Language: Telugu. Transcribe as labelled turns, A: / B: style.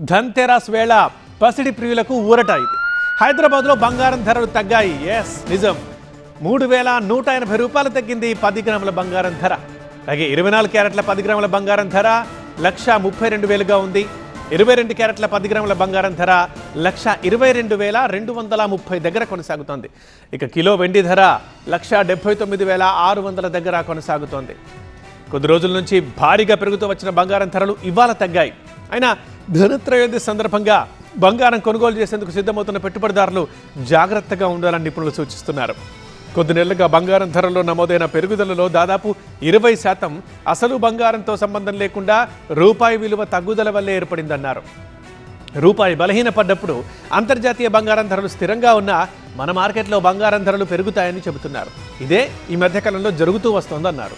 A: ధన్తెరాస్ వేళ పసిడి ప్రియులకు ఊరట ఇది. హైదరాబాద్లో బంగారం ధరలు తగ్గాయి. ఎస్ నిజం. మూడు వేల నూట ఎనభై రూపాయలు తగ్గింది పది గ్రాముల బంగారం ధర. అలాగే ఇరవై నాలుగు క్యారెట్ల పది గ్రాముల బంగారం ధర లక్ష ముప్పై రెండు వేలుగా ఉంది. ఇరవై రెండు క్యారెట్ల పది గ్రాముల బంగారం ధర లక్ష ఇరవై రెండు వేల రెండు వందల ముప్పై దగ్గర కొనసాగుతోంది. ఇక కిలో వెండి ధర లక్ష డెబ్బై తొమ్మిది వేల ఆరు వందల దగ్గర కొనసాగుతోంది. కొద్ది రోజుల నుంచి భారీగా పెరుగుతూ వచ్చిన బంగారం ధరలు ఇవాళ తగ్గాయి. అయినా ధనత్రయోదశి సందర్భంగా బంగారం కొనుగోలు చేసేందుకు సిద్ధమవుతున్న పెట్టుబడిదారులు జాగ్రత్తగా ఉండాలని నిపుణులు సూచిస్తున్నారు. కొద్ది నెలలుగా బంగారం ధరల్లో నమోదైన పెరుగుదలలో దాదాపు ఇరవై శాతం అసలు బంగారంతో సంబంధం లేకుండా రూపాయి విలువ తగ్గుదల వల్లే ఏర్పడిందన్నారు. రూపాయి బలహీనపడ్డప్పుడు అంతర్జాతీయ బంగారం ధరలు స్థిరంగా ఉన్నా మన మార్కెట్లో బంగారం ధరలు పెరుగుతాయని చెబుతున్నారు. ఇదే ఈ మధ్యకాలంలో జరుగుతూ వస్తోందన్నారు.